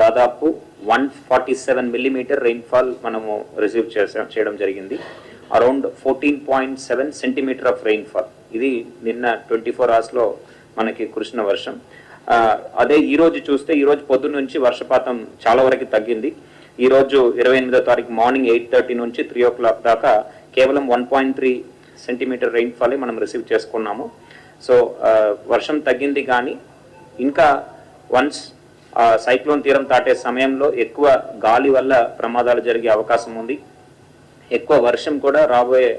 దాదాపు one forty seven millimetre rainfall మనము receive చేసాం చేయడం జరిగింది. Around fourteen point seven centimetre of rainfall ఇది నిన్న ట్వంటీ ఫోర్ అవర్స్లో మనకి కురిసిన వర్షం. అదే ఈరోజు చూస్తే ఈరోజు రోజు పొద్దున్న నుంచి వర్షపాతం చాలా వరకు తగ్గింది. ఈరోజు ఇరవై ఎనిమిదో తారీఖు మార్నింగ్ ఎయిట్ థర్టీ నుంచి త్రీ ఓ క్లాక్ దాకా కేవలం వన్ పాయింట్ త్రీ సెంటీమీటర్ రెయిన్ఫాలే మనం రిసీవ్ చేసుకున్నాము. సో వర్షం తగ్గింది కానీ ఇంకా వన్స్ సైక్లోన్ తీరం దాటే సమయంలో ఎక్కువ గాలి వల్ల ప్రమాదాలు జరిగే అవకాశం ఉంది. ఎక్కువ వర్షం కూడా రాబోయే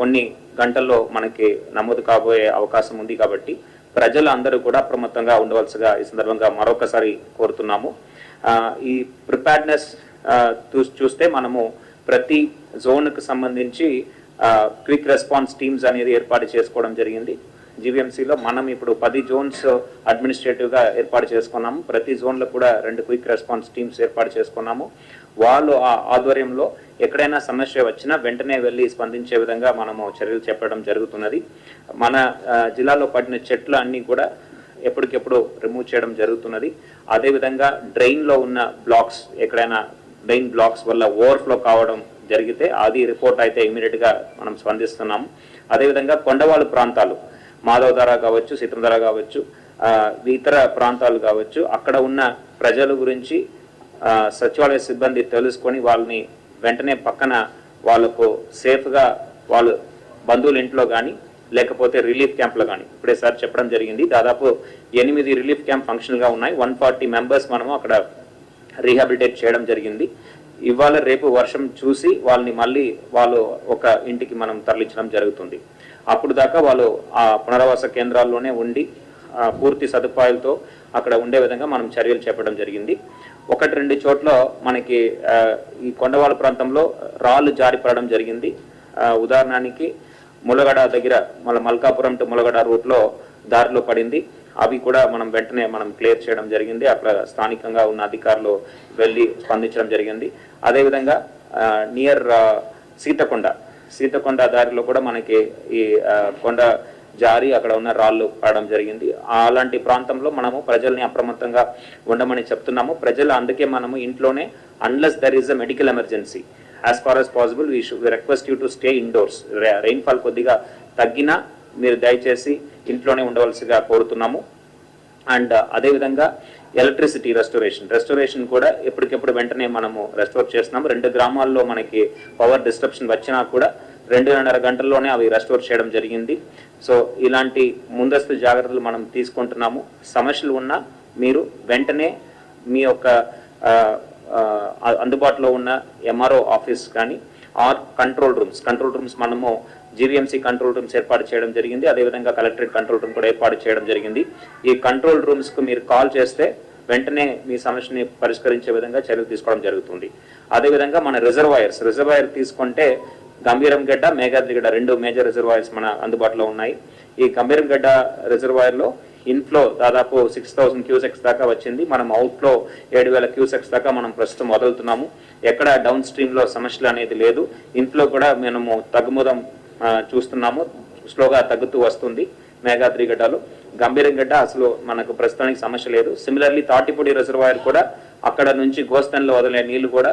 కొన్ని గంటల్లో మనకి నమోదు కాబోయే అవకాశం ఉంది కాబట్టి ప్రజలు అందరూ కూడా అప్రమత్తంగా ఉండవలసిగా ఈ సందర్భంగా మరొకసారి కోరుతున్నాము. ఈ ప్రిపేర్డ్నెస్ చూస్తే మనము ప్రతి జోన్కు సంబంధించి క్విక్ రెస్పాన్స్ టీమ్స్ అనేది ఏర్పాటు చేసుకోవడం జరిగింది. జీవీఎంసీలో మనం ఇప్పుడు పది జోన్స్ అడ్మినిస్ట్రేటివ్గా ఏర్పాటు చేసుకున్నాము. ప్రతి జోన్లో కూడా రెండు క్విక్ రెస్పాన్స్ టీమ్స్ ఏర్పాటు చేసుకున్నాము. వాళ్ళు ఆ ఆధ్వర్యంలో ఎక్కడైనా సమస్య వచ్చినా వెంటనే వెళ్ళి స్పందించే విధంగా మనము చర్యలు చెప్పడం జరుగుతున్నది. మన జిల్లాలో పడిన చెట్లు అన్నీ కూడా ఎప్పటికెప్పుడు రిమూవ్ చేయడం జరుగుతున్నది. అదేవిధంగా డ్రైన్లో ఉన్న బ్లాక్స్ ఎక్కడైనా డ్రైన్ బ్లాక్స్ వల్ల ఓవర్ఫ్లో కావడం జరిగితే అది రిపోర్ట్ అయితే ఇమీడియట్గా మనం స్పందిస్తున్నాము. అదేవిధంగా కొండవాళ్ళు ప్రాంతాలు మాధవధార కావచ్చు సీతంధార కావచ్చు ఇతర ప్రాంతాలు కావచ్చు అక్కడ ఉన్న ప్రజల గురించి సచివాలయ సిబ్బంది తెలుసుకొని వాళ్ళని వెంటనే పక్కన వాళ్ళకు సేఫ్గా వాళ్ళు బంధువుల ఇంట్లో కానీ లేకపోతే రిలీఫ్ క్యాంప్లో కానీ ఇప్పుడే సార్ చెప్పడం జరిగింది. దాదాపు ఎనిమిది రిలీఫ్ క్యాంప్ ఫంక్షన్గా ఉన్నాయి. వన్ ఫార్టీ మెంబర్స్ మనము అక్కడ రీహాబిలిటేట్ చేయడం జరిగింది. ఇవాళ రేపు వర్షం చూసి వాళ్ళని మళ్ళీ వాళ్ళు ఒక ఇంటికి మనం తరలించడం జరుగుతుంది. అప్పుడు దాకా వాళ్ళు ఆ పునరావాస కేంద్రాల్లోనే ఉండి పూర్తి సదుపాయాలతో అక్కడ ఉండే విధంగా మనం చర్యలు చేపడం జరిగింది. ఒకటి రెండు చోట్ల మనకి ఈ కొండవాళ్ళ ప్రాంతంలో రాళ్ళు జారిపడడం జరిగింది. ఉదాహరణకి ములగడ దగ్గర మళ్ళీ మల్కాపురం టు ములగడ రూట్లో దారిలో పడింది. అవి కూడా మనం వెంటనే మనం క్లియర్ చేయడం జరిగింది. అక్కడ స్థానికంగా ఉన్న అధికారులు వెళ్ళి స్పందించడం జరిగింది. అదేవిధంగా నియర్ సీతకొండ. సీతకొండ దారిలో కూడా మనకి ఈ కొండ జారి అక్కడ ఉన్న రాళ్ళు పడడం జరిగింది. అలాంటి ప్రాంతంలో మనము ప్రజల్ని అప్రమత్తంగా ఉండమని చెప్తున్నాము. ప్రజలు అందుకే మనము ఇంట్లోనే unless there is a medical emergency as far as possible we should request you to stay indoors rainfall కొద్దిగా తగ్గినా మీరు దయచేసి ఇంట్లోనే ఉండవలసిగా కోరుతున్నాము. అండ్ uh, అదేవిధంగా ఎలక్ట్రిసిటీ రెస్టోరేషన్. రెస్టోరేషన్ కూడా ఎప్పటికెప్పుడు వెంటనే మనము రెస్టోర్ చేస్తున్నాము. రెండు గ్రామాల్లో మనకి పవర్ డిస్ట్రప్షన్ వచ్చినా కూడా రెండున్నర గంటల్లోనే అవి రెస్టోర్ చేయడం జరిగింది. సో ఇలాంటి ముందస్తు జాగ్రత్తలు మనం తీసుకుంటున్నాము. సమస్యలు ఉన్నా మీరు వెంటనే మీ యొక్క uh, uh, అందుబాటులో ఉన్న ఎంఆర్ఓ ఆఫీస్ కానీ or control rooms control rooms మనము జీవీఎంసీ కంట్రోల్ రూమ్స్ ఏర్పాటు చేయడం జరిగింది. అదేవిధంగా కలెక్టరేట్ కంట్రోల్ రూమ్ కూడా ఏర్పాటు చేయడం జరిగింది. ఈ కంట్రోల్ రూమ్స్కు మీరు కాల్ చేస్తే వెంటనే మీ సమస్యని పరిష్కరించే విధంగా చర్యలు తీసుకోవడం జరుగుతుంది. అదేవిధంగా మన రిజర్వాయర్స్ రిజర్వాయర్ తీసుకుంటే గంభీరం గడ్డ మేఘాద్రిగడ్డ రెండు మేజర్ రిజర్వాయర్స్ మన అందుబాటులో ఉన్నాయి. ఈ గంభీరం గడ్డ రిజర్వాయర్లో ఇన్ఫ్లో దాదాపు సిక్స్ థౌసండ్ క్యూసెక్స్ దాకా వచ్చింది. మనం అవుట్ఫ్లో ఏడు వేల క్యూసెక్స్ దాకా మనం ప్రస్తుతం వదులుతున్నాము. ఎక్కడ డౌన్ స్ట్రీమ్లో సమస్యలు అనేది లేదు. ఇన్ఫ్లో కూడా మనము తగ్గుముదం చూస్తున్నాము. స్లోగా తగ్గుతూ వస్తుంది మేఘాద్రి గడ్డలో. గంభీరం గడ్డ అసలు మనకు ప్రస్తుతానికి సమస్య లేదు. సిమిలర్లీ తాటిపూడి రిజర్వాయర్ కూడా అక్కడ నుంచి గోస్తన్లో వదిలే నీళ్ళు కూడా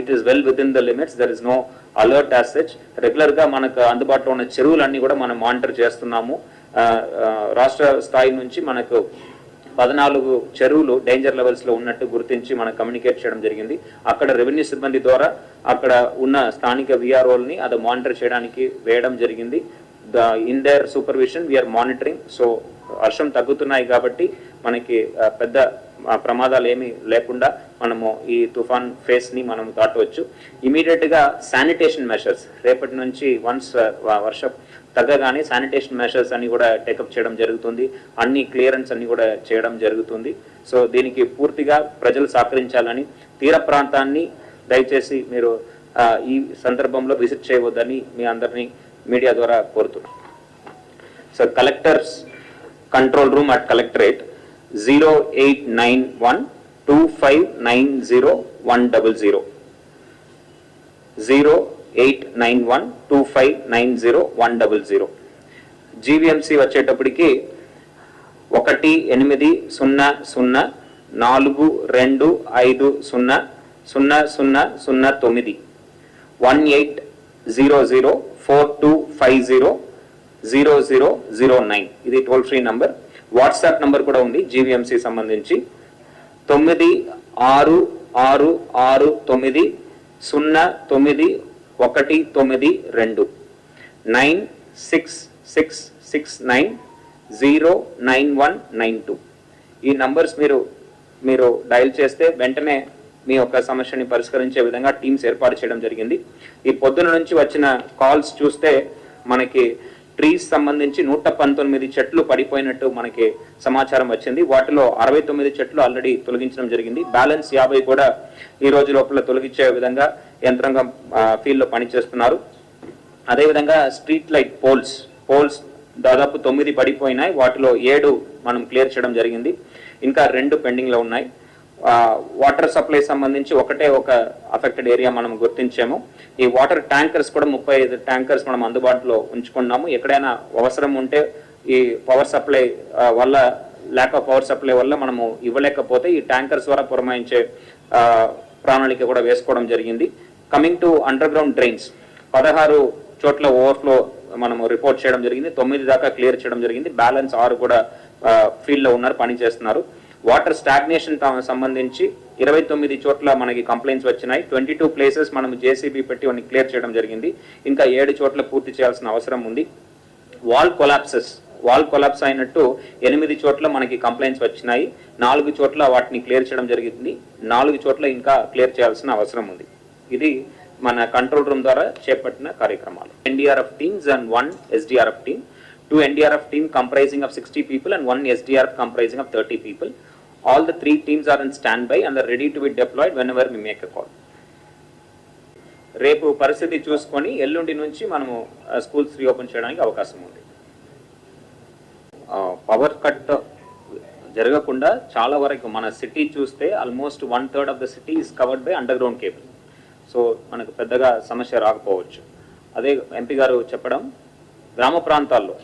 it is well within the limits there is no alert as such రెగ్యులర్గా మనకు అందుబాటులో ఉన్న చెరువులన్నీ కూడా మనం మానిటర్ చేస్తున్నాము. రాష్ట్ర స్థాయి నుంచి మనకు పద్నాలుగు చెరువులు డేంజర్ లెవెల్స్లో ఉన్నట్టు గుర్తించి మనం కమ్యూనికేట్ చేయడం జరిగింది. అక్కడ రెవెన్యూ సిబ్బంది ద్వారా అక్కడ ఉన్న స్థానిక విఆర్ఓల్ని అది మానిటర్ చేయడానికి వేయడం జరిగింది. The in their supervision we are monitoring so వర్షం తగ్గుతున్నాయి కాబట్టి మనకి పెద్ద ప్రమాదాలు ఏమీ లేకుండా మనము ఈ తుఫాన్ ఫేస్ని మనం దాటవచ్చు. ఇమీడియట్గా శానిటేషన్ మెషర్స్ రేపటి నుంచి వన్స్ వర్షం తగ్గగానే శానిటేషన్ మెషర్స్ అన్ని కూడా టేకప్ చేయడం జరుగుతుంది. అన్ని క్లియరెన్స్ అన్ని కూడా చేయడం జరుగుతుంది. సో దీనికి పూర్తిగా ప్రజలు సహకరించాలని తీర ప్రాంతాన్ని దయచేసి మీరు ఈ సందర్భంలో విజిట్ చేయవద్దని మీ అందరినీ మీడియా ద్వారా కోరుతున్నాం. So collectors control room at collectorate zero eight nine one two five nine zero one double zero. Zero eight nine one two five nine zero one double zero. GVMC వచ్చేటప్పటికి ఒకటి ఎనిమిది సున్నా సున్నా నాలుగు రెండు ఐదు సున్నా సున్నా సున్నా సున్నా తొమ్మిది. One eight zero zero four two five zero zero zero zero nine. ఇది toll free number WhatsApp number కూడా ఉంది జీవీఎంసీ సంబంధించి. తొమ్మిది ఆరు ఆరు ఆరు తొమ్మిది సున్నా తొమ్మిది ఒకటి తొమ్మిది రెండు. Nine six six six nine zero nine one nine two. ఈ నంబర్స్ మీరు మీరు డయల్ చేస్తే వెంటనే మీ యొక్క సమస్యని పరిష్కరించే విధంగా టీమ్స్ ఏర్పాటు చేయడం జరిగింది. ఈ పొద్దున నుంచి వచ్చిన కాల్స్ చూస్తే మనకి ట్రీస్ సంబంధించి నూట పంతొమ్మిది చెట్లు పడిపోయినట్టు మనకి సమాచారం వచ్చింది. వాటిలో అరవై తొమ్మిది చెట్లు ఆల్రెడీ తొలగించడం జరిగింది. బ్యాలెన్స్ యాభై కూడా ఈ రోజు లోపల తొలగించే విధంగా యంత్రాంగం ఫీల్డ్లో పనిచేస్తున్నారు. అదేవిధంగా స్ట్రీట్ లైట్ పోల్స్ పోల్స్ దాదాపు తొమ్మిది పడిపోయినాయి. వాటిలో ఏడు మనం క్లియర్ చేయడం జరిగింది. ఇంకా రెండు పెండింగ్లో ఉన్నాయి. వాటర్ సప్లై సంబంధించి ఒకటే ఒక అఫెక్టెడ్ ఏరియా మనం గుర్తించాము. ఈ వాటర్ ట్యాంకర్స్ కూడా ముప్పై ఐదు ట్యాంకర్స్ మనం అందుబాటులో ఉంచుకున్నాము. ఎక్కడైనా అవసరం ఉంటే ఈ పవర్ సప్లై వల్ల ల్యాక్ ఆఫ్ పవర్ సప్లై వల్ల మనము ఇవ్వలేకపోతే ఈ ట్యాంకర్స్ ద్వారా పురమాయించే ప్రణాళిక కూడా వేసుకోవడం జరిగింది. Coming to underground drains పదహారు చోట్ల ఓవర్ఫ్లో మనము రిపోర్ట్ చేయడం జరిగింది. తొమ్మిది దాకా క్లియర్ చేయడం జరిగింది. బ్యాలెన్స్ ఆరు కూడా ఫీల్డ్లో ఉన్నారు పని చేస్తున్నారు. వాటర్ స్టాగ్నేషన్ సంబంధించి ఇరవై తొమ్మిది చోట్ల మనకి కంప్లైంట్స్ వచ్చినాయి. ట్వంటీ టూ ప్లేసెస్ మనం జేసీబీ పెట్టి వాటిని క్లియర్ చేయడం జరిగింది. ఇంకా ఏడు చోట్ల పూర్తి చేయాల్సిన అవసరం ఉంది. వాల్ కొలాప్సెస్ వాల్ కొలాప్స్ అయినట్టు ఎనిమిది చోట్ల మనకి కంప్లైంట్స్ వచ్చినాయి. నాలుగు చోట్ల వాటిని క్లియర్ చేయడం జరిగింది. నాలుగు చోట్ల ఇంకా క్లియర్ చేయాల్సిన అవసరం ఉంది. ఇది మన కంట్రోల్ రూమ్ ద్వారా చేపట్టిన కార్యక్రమాలు. NDRF teams and one SDRF team two NDRF team comprising of sixty people and one SDRF comprising of thirty people all the three teams are in standby and ready to be deployed whenever me make call రేపు పరిస్థితి చూసుకొని ఎల్లుండి నుంచి మనము schools reopen చేయడానికి అవకాశం ఉంది. Power cut జరగకుండా చాలా వరకు మన సిటీ చూస్తే almost one third of the city is covered by underground cable so మనకు పెద్దగా సమస్య రాకపోవచ్చు. అదే ఎంపీ గారు చెప్పడం గ్రామ ప్రాంతాల్లో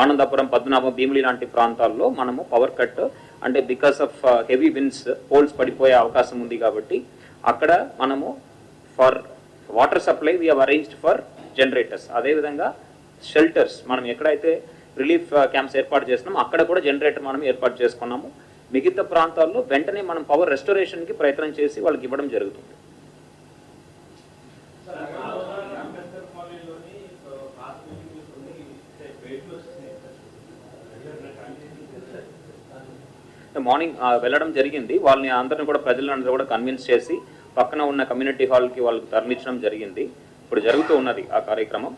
ఆనందపురం పద్మనాభం భీమిలి లాంటి ప్రాంతాల్లో మనము పవర్ కట్ అంటే because of heavy winds poles పడిపోయే అవకాశం ఉంది కాబట్టి అక్కడ మనము for water supply we arranged for generators అదేవిధంగా షెల్టర్స్ మనం ఎక్కడైతే రిలీఫ్ క్యాంప్స్ uh, ఏర్పాటు చేస్తున్నాం అక్కడ కూడా జనరేటర్ మనం ఏర్పాటు చేసుకున్నాము. మిగతా ప్రాంతాల్లో వెంటనే మనం పవర్ రెస్టోరేషన్కి ప్రయత్నం చేసి వాళ్ళకి ఇవ్వడం జరుగుతుంది. మార్నింగ్ వెళ్ళడం జరిగింది. వాళ్ళని అందరిని కూడా ప్రజలందరూ కూడా కన్విన్స్ చేసి పక్కన ఉన్న కమ్యూనిటీ హాల్కి వాళ్ళకి తరలించడం జరిగింది. ఇప్పుడు జరుగుతూ ఉన్నది ఆ కార్యక్రమం.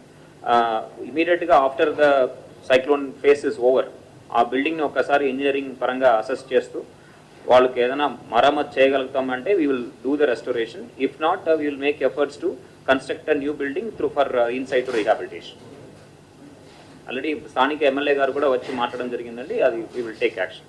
ఇమీడియట్గా after the cyclone phase is over ఆ బిల్డింగ్ని ఒక్కసారి ఇంజనీరింగ్ పరంగా అసెస్ చేస్తూ వాళ్ళకి ఏదైనా మరమ్మతు చేయగలుగుతామంటే we will do the restoration if not we will make efforts to construct a new building through for insight rehabilitation already స్థానిక ఎమ్మెల్యే గారు కూడా వచ్చి మాట్లాడడం జరిగిందండి. అది వీ విల్ టేక్ యాక్షన్